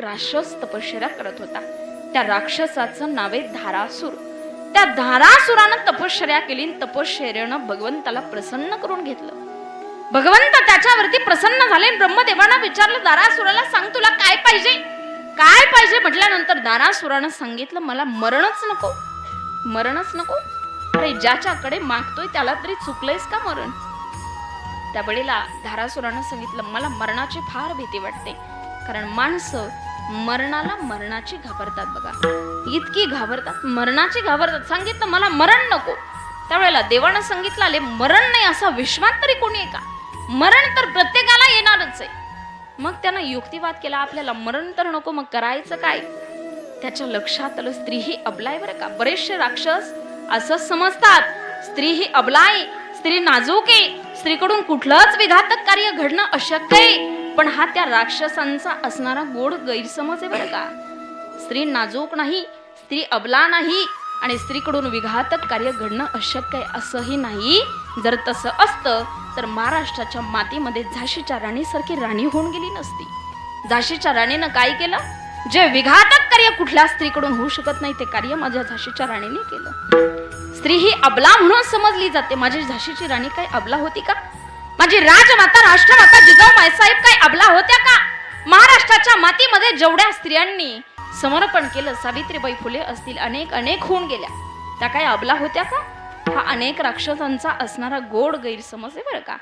राक्षस तपश्चर्या करत होता. त्या राक्षसाचं नाव आहे धारासूर. त्या धारासुरानं तपश्चर्या केली तपश्चर्यानं भगवंताला प्रसन्न करून घेतलं. भगवंत त्याच्यावरती प्रसन्न झाले आणि ब्रह्मदेवानं विचारलं दारासुराला सांग तुला काय पाहिजे? काय पाहिजे? म्हटल्यानंतर दारासुरानं सांगितलं मला मरणच नको. मरणच नको? अरे ज्याच्याकडे मागतोय त्याला तरी चुकलंयस का मरण? त्या वेळेला धारासुरानं सांगितलं मला मरणाची फार भीती वाटते. कारण माणसं मरणाला मरणाची घाबरतात बघा. इतकी घाबरतात. मरणाची घाबरतात. सांगितलं मला मरण नको. त्यावेळेला देवानं सांगितलं आले मरण नाही असा विश्वात तरी कोणी आहे का? मरण तर प्रत्येकाला येणारच आहे. मग त्यानं युक्तिवाद केला आपल्याला मरण तर नको मग करायचं काय? त्याच्या लक्षात आलं स्त्री ही अबलाय बरं का? बरेचसे राक्षस असं समजतात. स्त्री ही अबलाय स्त्री नाजूक आहे. स्त्रीकडून कुठलंच विघातक कार्य घडणं अशक्य आहे. पण हा त्या राक्षसांचा असणारा गोड गैरसमज आहे बरं का. स्त्री नाजूक नाही स्त्री अबला नाही आणि स्त्रीकडून विघातक कार्य घडणं अशक्य आहे असंही नाही. जर तसं असतं तर महाराष्ट्राच्या मातीमध्ये झाशीच्या राणीसारखी राणी होऊन गेली नसती. झाशीच्या राणीनं काय केलं? जे विघातक कार्य कुठल्या स्त्रीकडून होऊ शकत नाही ते कार्य माझ्या झाशीच्या राणीने केलं. स्त्री ही अबला म्हणून समजली जाते. माझी झाशीची राणी काय अबला होती का? माझी राजमाता राष्ट्रमाता जिजाऊ मायसाहेब काय अबला होत्या का? महाराष्ट्राच्या मातीमध्ये जेवढ्या स्त्रियांनी समर्पण केलं सावित्रीबाई फुले असतील अनेक अनेक होऊन गेल्या. त्या काय अबला होत्या का? हा अनेक राक्षसांचा असणारा गोड गैरसमज आहे बरं का?